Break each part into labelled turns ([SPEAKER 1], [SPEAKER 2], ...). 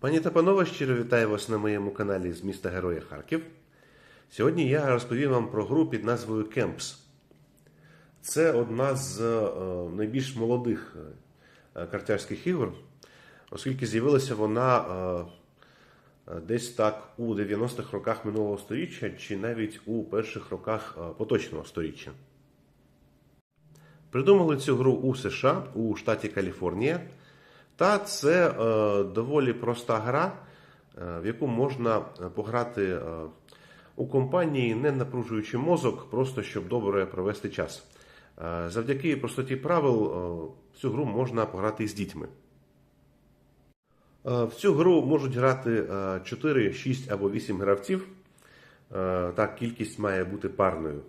[SPEAKER 1] Пані та панове, щиро вітаю вас на моєму каналі з міста Героя Харків. Сьогодні я розповім вам про гру під назвою Camps. Це одна з е, найбільш молодих е, картярських ігор, оскільки з'явилася вона е, десь так у 90-х роках минулого століття, чи навіть у перших роках поточного століття. Придумали цю гру у США у штаті Каліфорнія. Та це е, доволі проста гра, е, в яку можна е, пограти у компанії, не напружуючи мозок, просто щоб добре провести час. Завдяки простоті правил цю гру можна пограти з дітьми. В цю гру можуть грати е, 4, 6 або 8 гравців. Так, кількість має бути парною.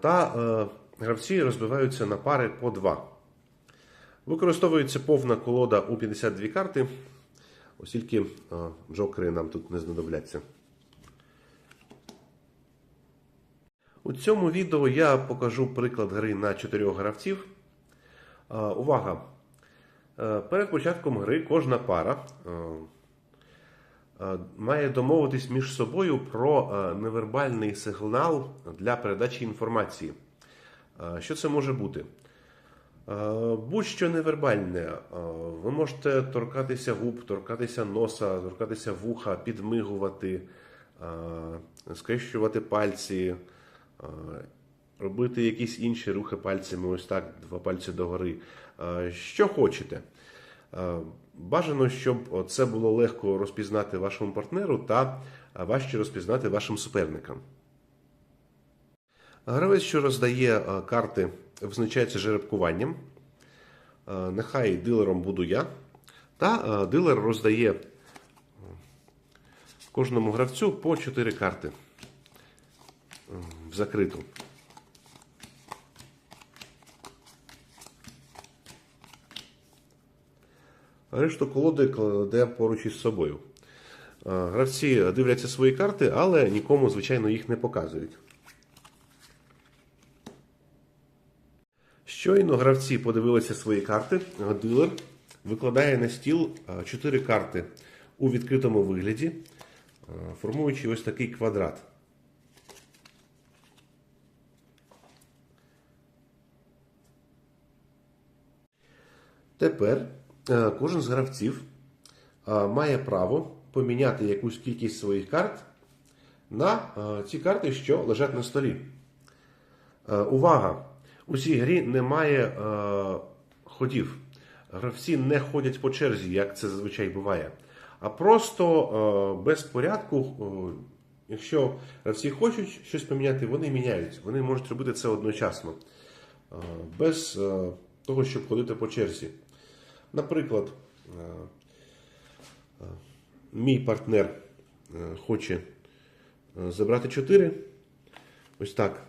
[SPEAKER 1] Та гравці розбиваються на пари по 2. Використовується повна колода у 52 карти, оскільки е, джокери нам тут не знадобляться. У цьому відео я покажу приклад гри на 4 гравців. Е, Увага! Е, Перед початком гри кожна пара має домовитись між собою про невербальний сигнал для передачі інформації. Що це може бути? Будь-що невербальне. Ви можете торкатися губ, торкатися носа, торкатися вуха, підмигувати, скрещувати пальці, робити якісь інші рухи пальцями, ось так, два пальці догори. Що хочете. Бажано, щоб це було легко розпізнати вашому партнеру та важче розпізнати вашим суперникам. Гравець, що роздає карти, визначається жеребкуванням. Е, Нехай дилером буду я. Та е, дилер роздає е, кожному гравцю по 4 карти в закриту. Решту колоди кладе поруч із собою. Гравці дивляться свої карти, але нікому, звичайно, їх не показують. Щойно гравці подивилися свої карти, дилер викладає на стіл 4 карти у відкритому вигляді, е, формуючи ось такий квадрат. Тепер е, кожен з гравців е, має право поміняти якусь кількість своїх карт на е, ті карти, що лежать на столі. Е, Увага! У цій грі немає е, ходів. Гравці не ходять по черзі, як це зазвичай буває. А просто е, без порядку, е, якщо гравці хочуть щось поміняти, вони міняють. Вони можуть робити це одночасно, е, без е, того, щоб ходити по черзі. Наприклад, е, е, мій партнер е, хоче е, забрати 4. Ось так.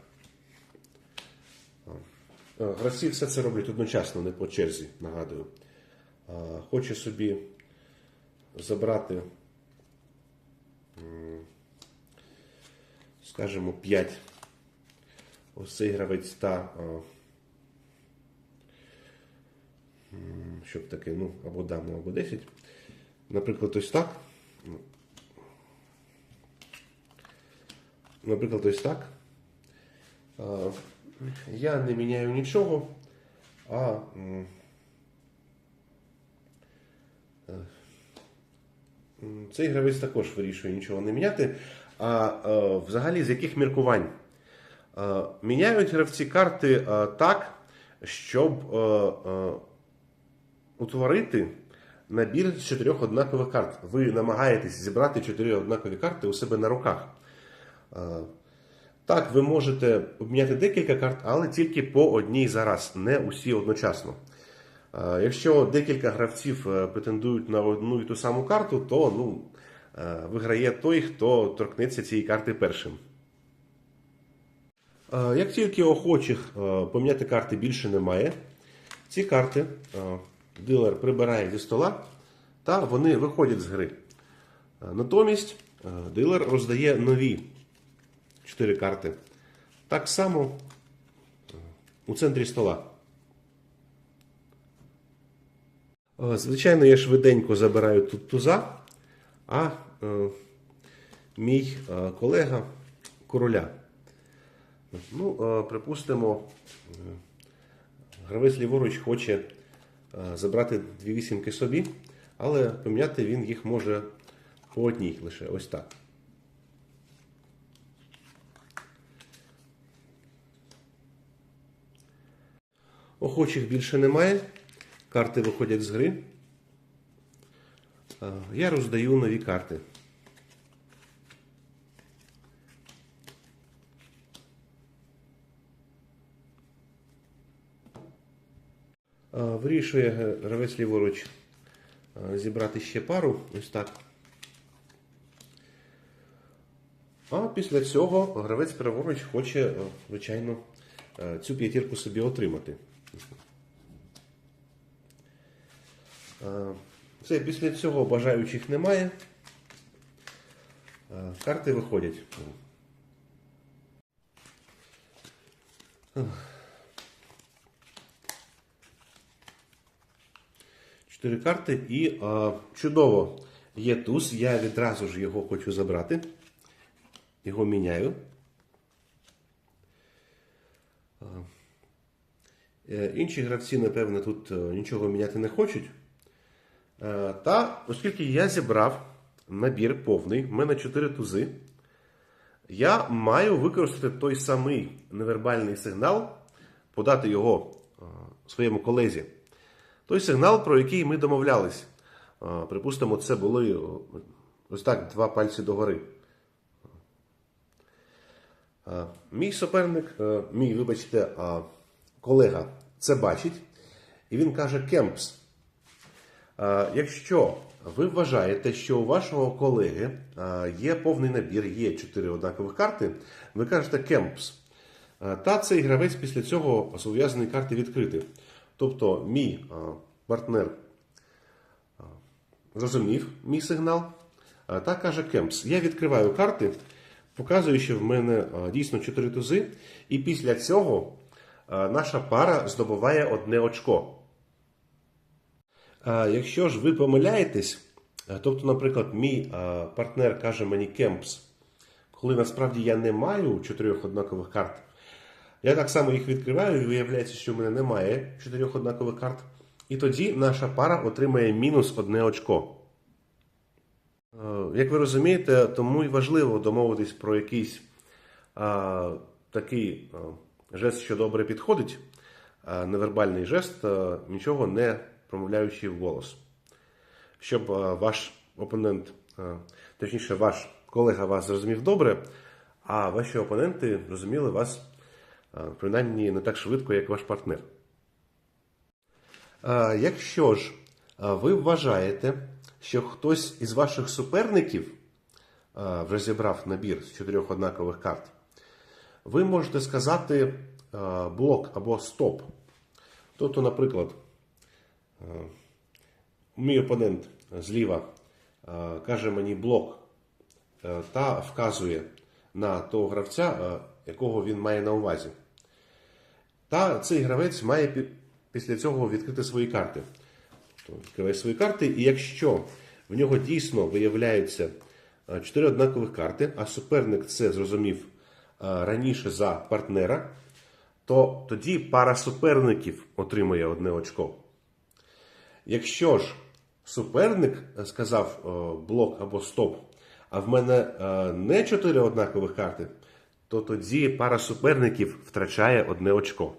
[SPEAKER 1] Е, Гравці все це роблять одночасно, не по черзі, нагадую. Е, Хоче собі забрати, скажімо, 5. Ось цей гравець та. е, Щоб таке, ну, або даму, або 10. Наприклад, ось так. Наприклад, ось так. Я не міняю нічого, а е, цей гравець також вирішує нічого не міняти. А е, взагалі з яких міркувань? Е, Міняють гравці карти так, щоб утворити набір з чотирьох однакових карт. Ви намагаєтесь зібрати чотири однакові карти у себе на руках. Так, ви можете обміняти декілька карт, але тільки по одній зараз, не усі одночасно. Е, Якщо декілька гравців е, претендують на одну і ту саму карту, то ну, е, виграє той, хто торкнеться цієї карти першим. Як тільки охочих поміняти карти більше немає, ці карти дилер прибирає зі стола та вони виходять з гри. Натомість дилер роздає нові 4 карти. Так само у центрі стола. Е, Звичайно, я швиденько забираю тут туза, а е, мій е, колега короля. Ну, припустимо, е, гравець ліворуч хоче забрати дві вісімки собі, але поміняти він їх може по одній лише ось так. Охочих більше немає. Карти виходять з гри. Е, Я роздаю нові карти. Е, Вирішує гравець ліворуч е, зібрати ще пару. Ось так. А після цього гравець праворуч хоче, звичайно, цю п'ятірку собі отримати. Е, Все, після цього бажаючих немає. Е, Карти виходять. Чотири карти і е, чудово є туз. Я відразу ж його хочу забрати. Його міняю. Інші гравці, напевно, тут е, нічого міняти не хочуть. Е, Та, оскільки я зібрав набір повний, в мене 4 тузи, я маю використати той самий невербальний сигнал, подати його е, своєму колезі. Той сигнал, про який ми домовлялись. Е, Припустимо, це були е, ось так два пальці догори. Е, Мій суперник, е, мій, вибачте, е, колега це бачить, і він каже Кемпс. Якщо ви вважаєте, що у вашого колеги є повний набір, є чотири однакових карти, ви кажете Кемпс. Та цей гравець після цього зобов'язаний карти відкрити. Тобто, мій партнер зрозумів мій сигнал. Та каже Кемпс. Я відкриваю карти, показую, що в мене дійсно 4 тузи, і після цього наша пара здобуває одне очко. Е, Якщо ж ви помиляєтесь, е, тобто, наприклад, мій е, партнер каже мені Кемпс, коли насправді я не маю чотирьох однакових карт, я так само їх відкриваю і виявляється, що в мене немає чотирьох однакових карт. І тоді наша пара отримає мінус одне очко. Е, Як ви розумієте, тому і важливо домовитись про якийсь а, такий а, жест, що добре підходить, невербальний жест, нічого не промовляючи в голос. Щоб ваш опонент, точніше, ваш колега вас зрозумів добре, а ваші опоненти розуміли вас принаймні не так швидко, як ваш партнер. Якщо ж ви вважаєте, що хтось із ваших суперників вже зібрав набір з чотирьох однакових карт, ви можете сказати блок або стоп. Тобто, наприклад, мій опонент зліва каже мені блок та вказує на того гравця, якого він має на увазі. Та цей гравець має після цього відкрити свої карти. Тобто відкриває свої карти, і якщо в нього дійсно виявляються е, чотири однакових карти, а суперник це зрозумів е, раніше за партнера, то тоді пара суперників отримує одне очко. Якщо ж суперник е, сказав е, блок або стоп, а в мене е, не чотири однакових карти, то тоді пара суперників втрачає одне очко.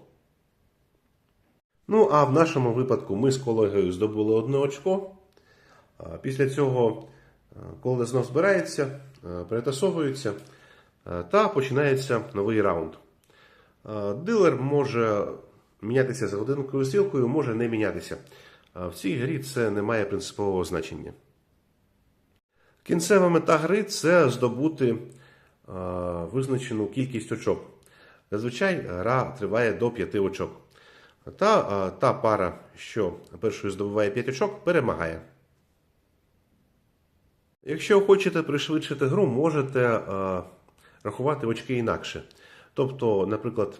[SPEAKER 1] Ну, а в нашому випадку ми з колегою здобули одне очко. Після цього е, коледа знов збирається, е, перетасовується е, та починається новий раунд. Е, Дилер може мінятися за годинковою стрілкою, може не мінятися. Е, В цій грі це не має принципового значення. Кінцева мета гри це здобути е, визначену кількість очок. Зазвичай гра триває до 5 очок. Та е, та пара, що першою здобуває 5 очок, перемагає. Якщо хочете пришвидшити гру, можете е, рахувати очки інакше. Тобто, наприклад,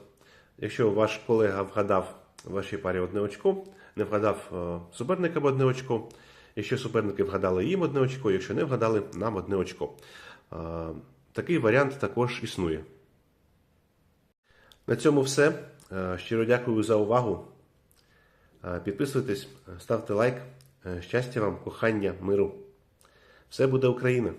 [SPEAKER 1] якщо ваш колега вгадав вашій парі одне очко, не вгадав е, суперникам одне очко. Якщо суперники вгадали їм одне очко, якщо не вгадали, нам одне очко. Е, Такий варіант також існує. На цьому все. Е, Щиро дякую за увагу. Підписуйтесь, ставте лайк. Щастя вам, кохання, миру. Все буде Україна!